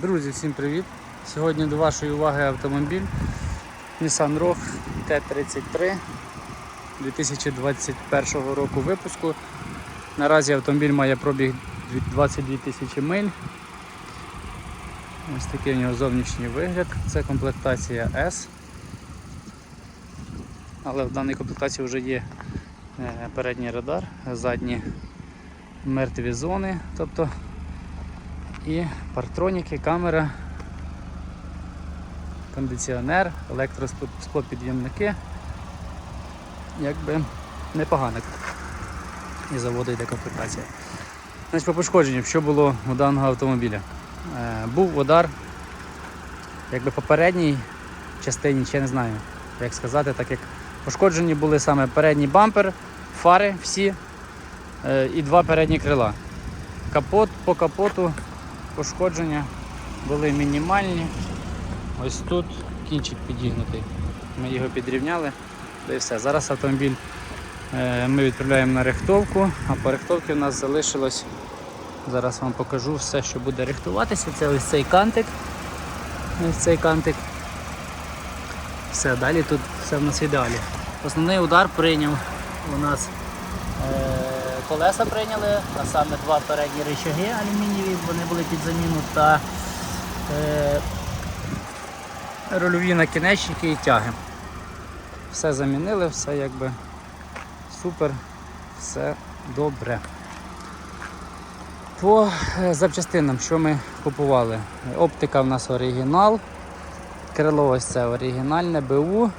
Друзі, всім привіт! Сьогодні до вашої уваги автомобіль Nissan Rogue T33 2021 року випуску. Наразі автомобіль має пробіг 22 тисячі миль. Ось такий у нього зовнішній вигляд. Це комплектація S. Але в даній комплектації вже є е, передній радар, задні мертві зони, тобто і партроніки, камера, кондиціонер, електросклопідйомники. Якби непогано. І заводу йде комплектація. Значить, по пошкодженню, що було у даного автомобіля? Е, був удар, якби попередній частині, ще не знаю, як сказати, так як пошкоджені були саме передній бампер, фари всі е, і два передні крила. Капот по капоту пошкодження були мінімальні. Ось тут кінчик підігнутий. Ми його підрівняли. Та і все. Зараз автомобіль е, ми відправляємо на рихтовку, а по рихтовці в нас залишилось. Зараз вам покажу все, що буде рихтуватися. Це ось цей кантик. Ось цей кантик. Все, далі тут все в нас ідеалі. Основний удар прийняв у нас е, колеса прийняли, а саме два передні рычаги алюмінієві, вони були під заміну та е, рульові накінечники і тяги. Все замінили, все якби супер, все добре. По е, запчастинам, що ми купували? Оптика в нас оригінал, крило ось це оригінальне БУ.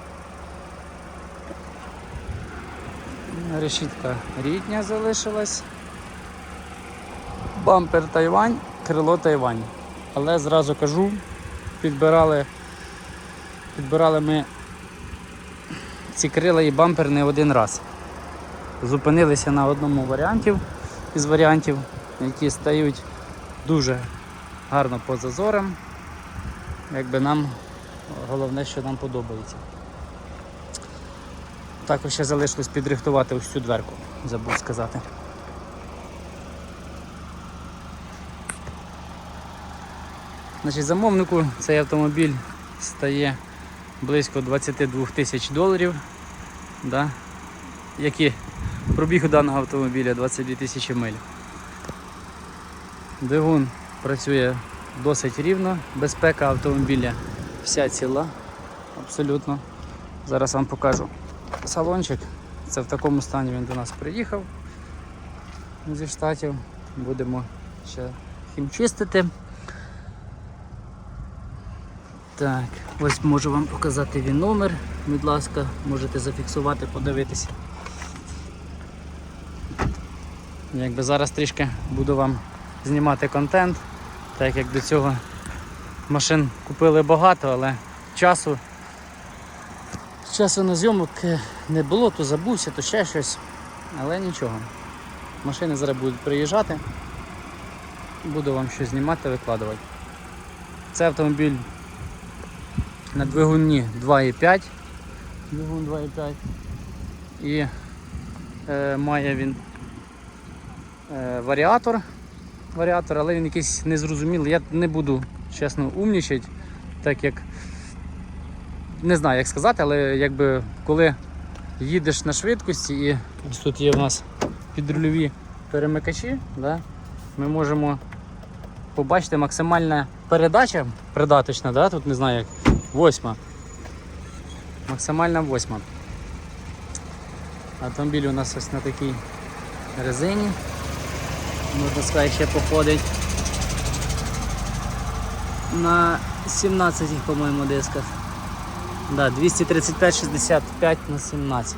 Решітка рідня залишилась. Бампер Тайвань, крило Тайвань. Але зразу кажу, підбирали, підбирали ми ці крила і бампер не один раз. Зупинилися на одному варіанті із варіантів, які стають дуже гарно по зазорам. Якби нам головне, що нам подобається. Також ще залишилось підрихтувати ось цю дверку, забув сказати. Значить, замовнику цей автомобіль стає близько 22 тисяч доларів. Да? Які пробіг у даного автомобіля 22 тисячі миль. Двигун працює досить рівно, безпека автомобіля вся ціла, абсолютно. Зараз вам покажу салончик. Це в такому стані він до нас приїхав зі штатів. Будемо ще хімчистити. Так, ось можу вам показати він номер, будь ласка, можете зафіксувати, подивитися. Якби зараз трішки буду вам знімати контент, так як до цього машин купили багато, але часу часу на зйомок е, не було, то забувся, то ще щось, але нічого. Машини зараз будуть приїжджати, буду вам щось знімати, викладувати. Це автомобіль на двигуні 2,5. Двигун 2,5. І е, має він е, варіатор, варіатор, але він якийсь незрозумілий. Я не буду чесно умнічати, так як не знаю як сказати, але якби коли їдеш на швидкості і ось тут є в нас підрульові перемикачі, да, ми можемо побачити максимальна передача придаточна, да, тут не знаю як восьма. Максимальна восьма. Автомобіль у нас ось на такій резині. Можна сказати, ще походить на 17, по-моєму, дисках. Да, 235-65 на 17.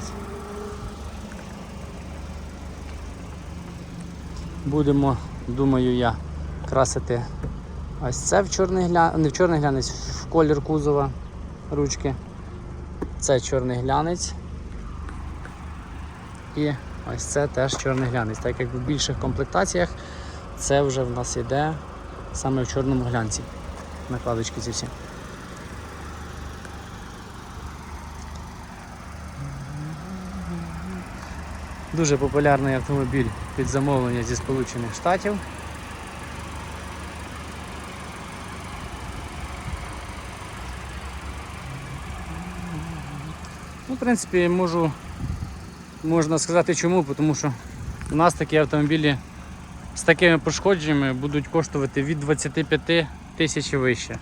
Будемо, думаю я, красити ось це в чорний глянець, не в чорний глянець, в колір кузова ручки. Це чорний глянець. І ось це теж чорний глянець. Так як в більших комплектаціях це вже в нас йде саме в чорному глянці. Накладочки ці всі. Дуже популярний автомобіль під замовлення зі Сполучених Штатів. Ну, В принципі, можу, можна сказати чому, тому що у нас такі автомобілі з такими пошкодженнями будуть коштувати від 25 тисяч вище.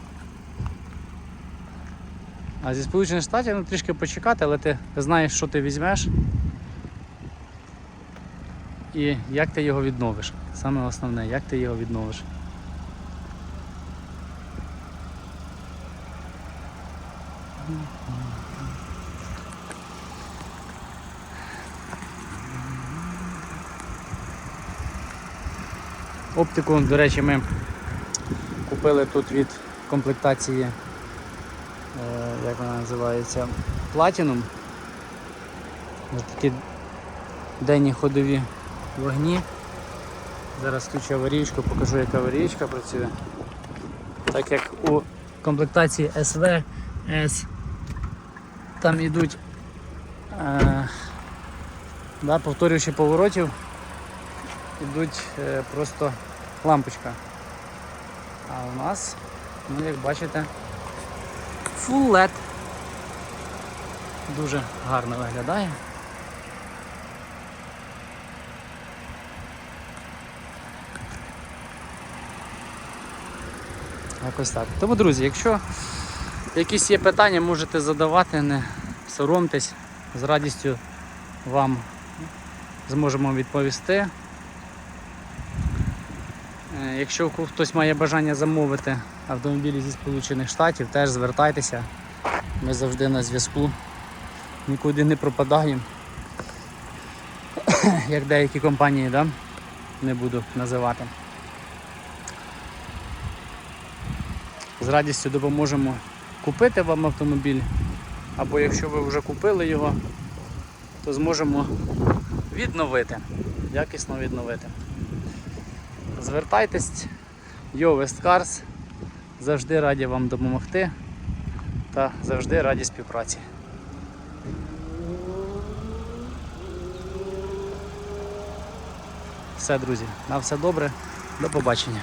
А зі Сполучених Штатів ну, трішки почекати, але ти знаєш, що ти візьмеш і як ти його відновиш. Саме основне, як ти його відновиш. Оптику, до речі, ми купили тут від комплектації, е, як вона називається, Platinum. Ось такі денні ходові вогні. Зараз включу аварійку, покажу, як аварійка працює. Так як у комплектації SV S там йдуть е, да, повторюючи поворотів, йдуть е, просто лампочка. А у нас, ну як бачите, Full LED. Дуже гарно виглядає. Якось так. Тому, друзі, якщо якісь є питання, можете задавати, не соромтесь, з радістю вам зможемо відповісти. Е, Якщо хтось має бажання замовити автомобілі зі Сполучених Штатів, теж звертайтеся. Ми завжди на зв'язку. Нікуди не пропадаємо. Як деякі компанії, да? не буду називати. З радістю допоможемо купити вам автомобіль. Або якщо ви вже купили його, то зможемо відновити, якісно відновити. Звертайтесь, Yo West Cars. Завжди раді вам допомогти та завжди раді співпраці. Все, друзі, на все добре, до побачення.